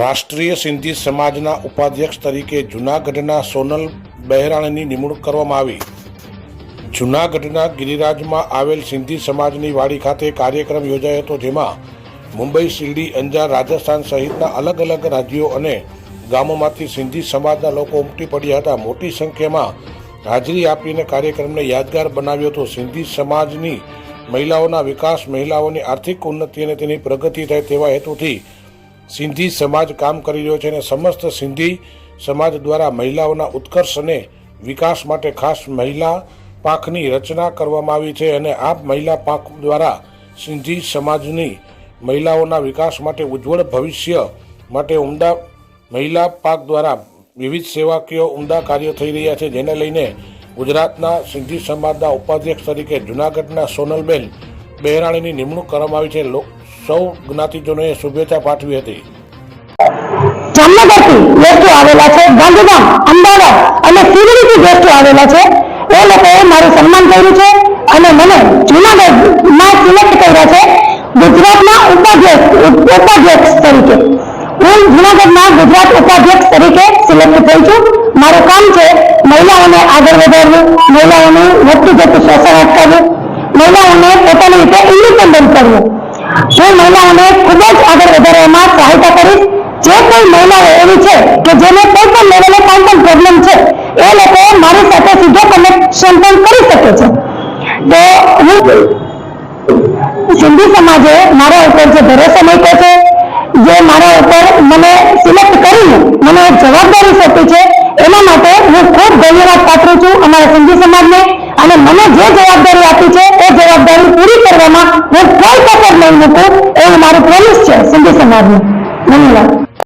રાષ્ટ્રીય સિંધી સમાજના ઉપાધ્યક્ષ તરીકે જૂનાગઢના સોનલ બહેરાણીની નિમણૂક કરવામાં આવી. જૂનાગઢના ગિરિરાજમાં આવેલ સિંધી સમાજની વાડી ખાતે કાર્યક્રમ યોજાયો હતો, જેમાં મુંબઈ શિરડી, અંજાર, રાજસ્થાન સહિતના અલગ અલગ રાજ્યો અને ગામોમાંથી સિંધી સમાજના લોકો ઉમટી પડ્યા હતા. મોટી સંખ્યામાં હાજરી આપીને કાર્યક્રમને યાદગાર બનાવ્યો હતો. સિંધી સમાજની મહિલાઓના વિકાસ, મહિલાઓની આર્થિક ઉન્નતિ અને તેની પ્રગતિ થાય તેવા હેતુથી સિંધી સમાજ કામ કરી રહ્યો છે અને સમસ્ત સિંધી સમાજ દ્વારા મહિલાઓના ઉત્કર્ષ અને વિકાસ માટે ખાસ મહિલા પાંખની રચના કરવામાં આવી છે અને આ મહિલા પાંખ દ્વારા સિંધી સમાજની મહિલાઓના વિકાસ માટે ઉજ્જવળ ભવિષ્ય માટે ઉમદા મહિલા પાક દ્વારા વિવિધ સેવાકીય ઉમદા કાર્યો થઈ રહ્યા છે. જેને લઈને ગુજરાતના સિંધી સમાજના ઉપાધ્યક્ષ તરીકે જૂનાગઢના સોનલબેન બહેરાણીની નિમણૂક કરવામાં આવી છે. સૌ જ્ઞાતિજનોએ શુભેચ્છા પાઠવી હતી. જામનગરથી ગેસ્ટો આવેલા છે, ગાંધીધામ, અમદાવાદ અને શિરડીથી ગેસ્ટો આવેલા છે. એ લોકોએ મારું સન્માન કર્યું છે અને મને જૂનાગઢમાં સિલેક્ટ કર્યા છે ગુજરાતના ઉપાધ્યક્ષ ઉપાધ્યક્ષ તરીકે. હું જુનાગઢમાં ગુજરાત ઉપાધ્યક્ષ તરીકે સિલેક્ટ થઈ છું. મારું કામ છે મહિલાઓને આગળ વધારવું, મહિલાઓનું વધતું જતું શોષણ અટકાવવું મહિલાઓને પોતાની રીતે ઇન્ડિપેન્ડન્ટ કરવું. હું મહિલાઓને ખૂબ જ આગળ વધારવામાં સહાયતા કરીશ જે કોઈ મહિલાઓ એવી છે કે જેને કોઈ પણ લેવલે કોઈ પણ પ્રોબ્લેમ છે, એ લોકો મારી સાથે સીધો કનેક્શન પણ કરી શકે છે. તો હું સિંધી સમાજે મારા ઉપર જે ભરોસો મૂક્યો છે, જે મારા ઉપર મને સિલેક્ટ કરીને મને જવાબદારી સોંપી છે, એના માટે હું ખૂબ ધન્યવાદ પાત્રું છું અમારા સિંધી સમાજને. અને મને જે જવાબદારી આપી છે, એ જવાબદારી પૂરી કરવામાં હું કોઈ મૂકું એવું મારું પ્રોમિસ છે સિંધી સમાજને. ધન્યવાદ.